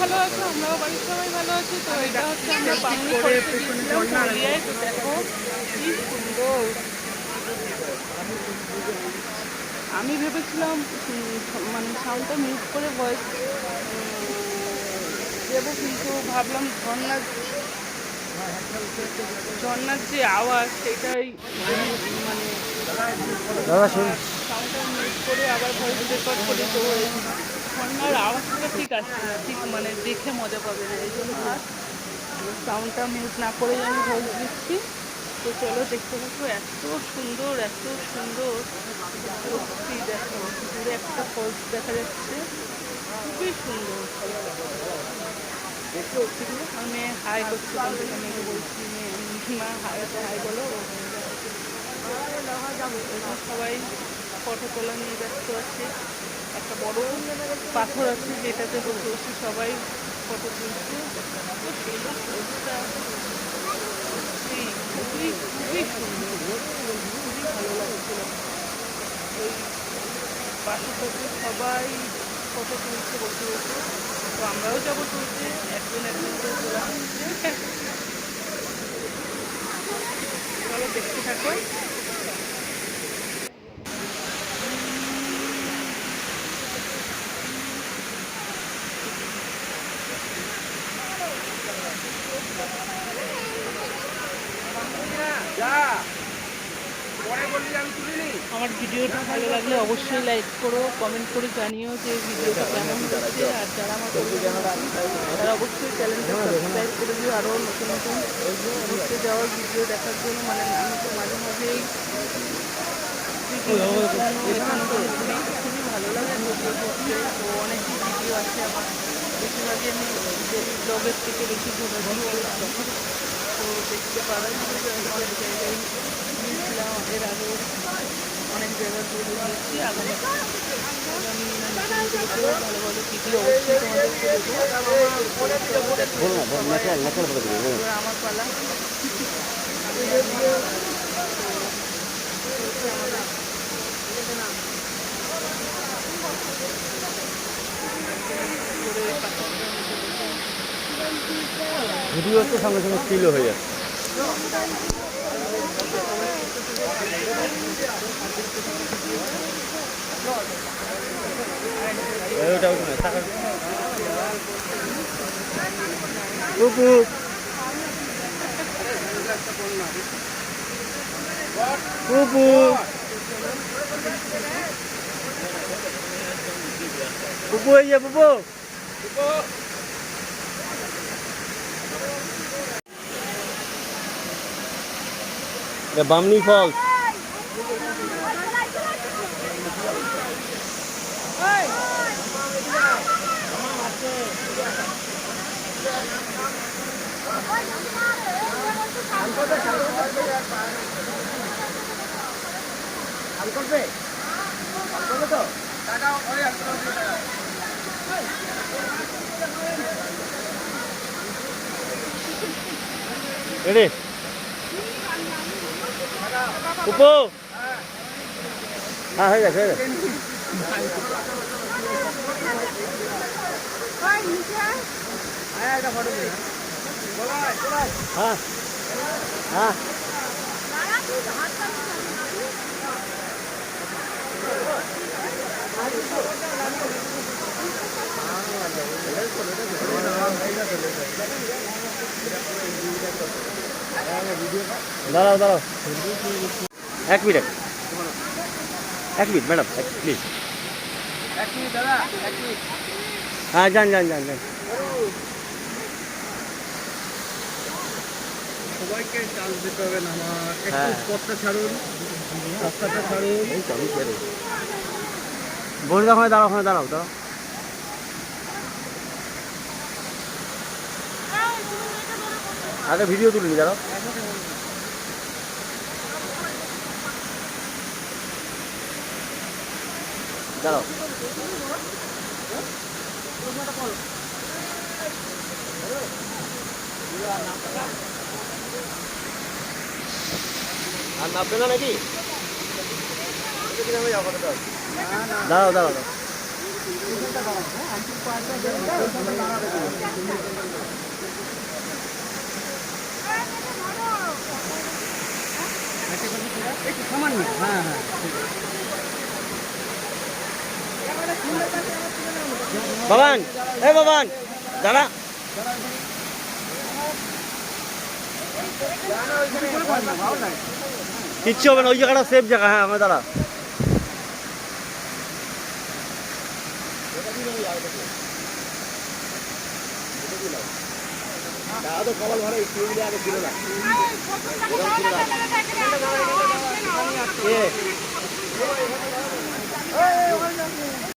ভালো আছো? আমরাও বাড়ির সবাই ভালো আছি। তো এটা হচ্ছে আমরা বাঙালি তো দেখো কি সুন্দর। আমি ভেবেছিলাম মানে সাউন্ডটা মিউট করে ভয়েস দেবো কিন্তু ভাবলাম ঝর্ণার ঝর্ণার যে আওয়াজ সেটাই মানে সাউন্ডটা মিউট করে আবার ভয়েস রেকর্ড করি তো এই আওয়াজটা ঠিক আসছে না। ঠিক মানে দেখে মজা পাবে এই জন্য আর সাউন্ডটা মিউট না করেই আমি ভয়েস দিচ্ছি। তো চলো দেখতে থাকো, এত সুন্দর এত সুন্দর। সত্যি দেখো, দূরে একটা ফলস দেখা যাচ্ছে। খুবই সুন্দর। আমি হাই করছি মেয়েকে বলছি, মা হাই হাই বলো। সবাই ফটো তোলা নিয়ে ব্যস্ত আছে। একটা বড় পাথর আছে যেটাতে বসে সবাই ফটো তুলছে। খুব সুন্দর পরিষ্কার সত্যি খুবই খুবই সুন্দর, খুবই ভালো লাগছিল ওই পাশে সবাই ফটো তুলছে, বসে বসে। তো আমরাও যাব তুলতে, একজন একজন করে তোলা হচ্ছে দেখতে থাকো। আমার ভিডিওটা ভালো লাগলে অবশ্যই লাইক করো কমেন্ট করে জানিও যে ভিডিওটা কেমন হচ্ছে, আর যারা আমার তারা অবশ্যই চ্যানেলটা সাবস্ক্রাইব করে দিও আরও নতুন নতুন ঘুরতে যাওয়ার ভিডিও দেখার জন্য মানে আমি তো মাঝে মাঝেই ঘুরি খুবই ভালো লাগে ভিডিও করতে, তো অনেকই ভিডিও আছে আমার। বেশিরভাগই আমি ব্লগের থেকে বেশি করি তো দেখতে পারেন অনেক গিয়েছিলাম এর অনেক জায়গা ঘুরে আগামী ভালো ভালো ভিডিও অবশ্যই দেবো বল না বল ন্যাচারাল ন্যাচারাল ফটো দিবি বল এবার আমার পালা ভিডিও তো সঙ্গে সঙ্গে স্টিলও হয়ে যাচ্ছে এই ওটা ওটা না, টাকা- কুকু কুকু পুপু এই যে পুপু এটা বামনি ফলস রেডি পুপু হ্যাঁ হয়ে গেছে হয়ে গেছে হ্যাঁ হ্যাঁ দাঁড়াও দাঁড়াও এক মিনিট এক মিনিট। ম্যাডাম এক প্লিজ হ্যাঁ যান যান যান যান। সবাইকে চান্স দিতে হবে না আমার হ্যাঁ। একটু পথটা ছাড়ুন রাস্তাটা ছাড়ুন। এই তো আমি ছেড়ে বসে ওখানে দাঁড়াও ওখানে দাঁড়াও দাঁড়াও আগে ভিডিও তুলিনি দাঁড়াও। দাঁড়াও। আর নামবে না নাকি? দাঁড়াও দাঁড়াও সামান্য হ্যাঁ হ্যাঁ বাবান এ বাবান দাঁড়া। কিচ্ছু হবে না ওই জায়গাটা সেফ জায়গা হ্যাঁ আমার দাঁড়া। এ